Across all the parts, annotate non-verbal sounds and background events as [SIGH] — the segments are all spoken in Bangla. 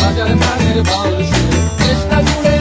হাজার ধানের বাউল চেষ্টা করে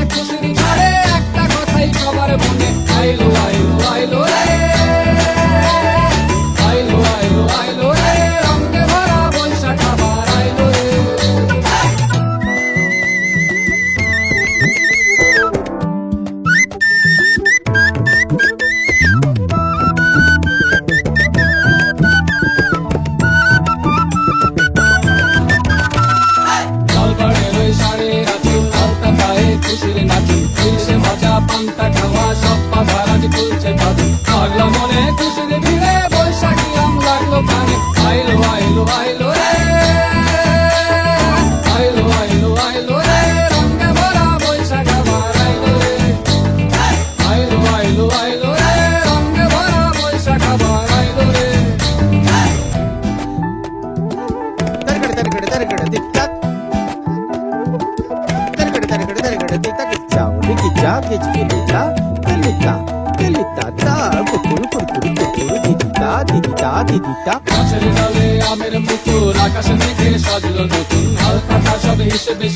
দিদিতা গাছের ডালে আমের মুকুল আকাশে থেকে সাজলো নতুন। হালকা সব হিসেবে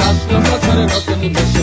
আসলো বছর নতুন দেশে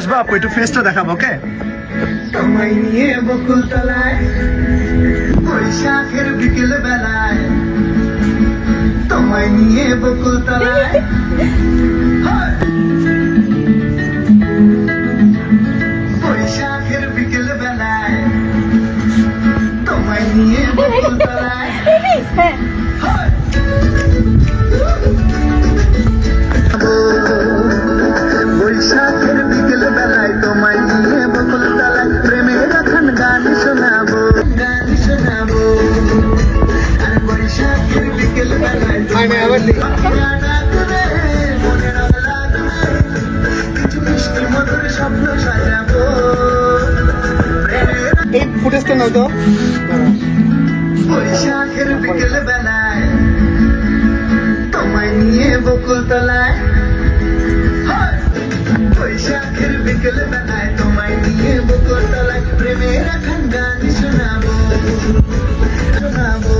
আসবা আপু একটু ফেসটা দেখাবো ওকে তোমায় নিয়ে বকুল তলায় বৈশাখের বিকেল বেলায় তোমায় নিয়ে বকুল তলায় বৈশাখের বিকেল বেলায় তোমায় নিয়ে [LAUGHS] বকুল তলায় হ্যাঁ। আমি এই ফুটেজটা নাও তো। নিয়ে বকুল তলায় বৈশাখের বিকেল বেলায় তোমায় নিয়ে বকুল তলায় প্রেমের এখন গান শোনাবো শোনাবো।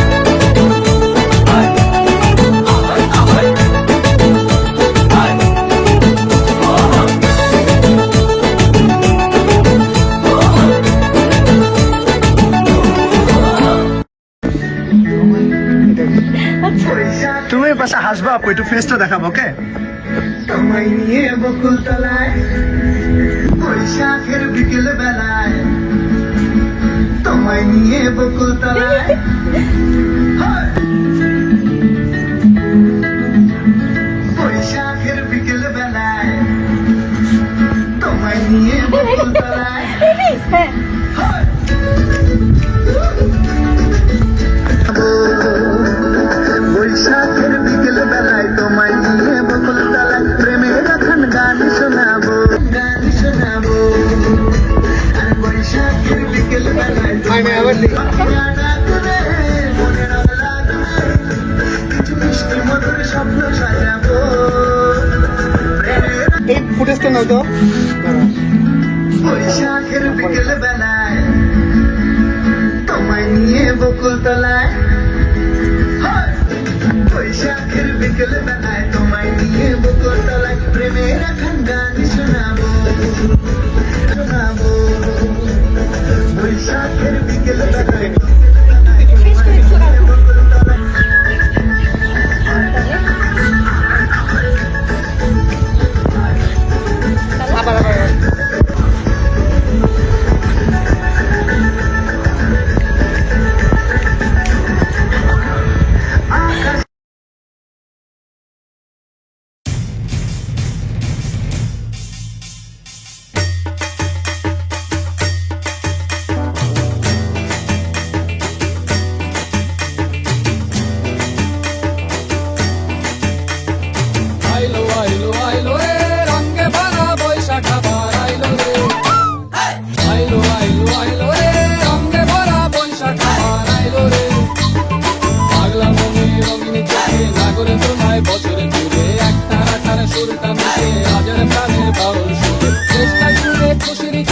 পাশে হাসবা আপু একটু ফেসটা দেখাবো ওকে তোমায় নিয়ে বকুল ফুটেজটা নাও তো রঙিনী চোখে নাগরে তোমায় বছরে খুশির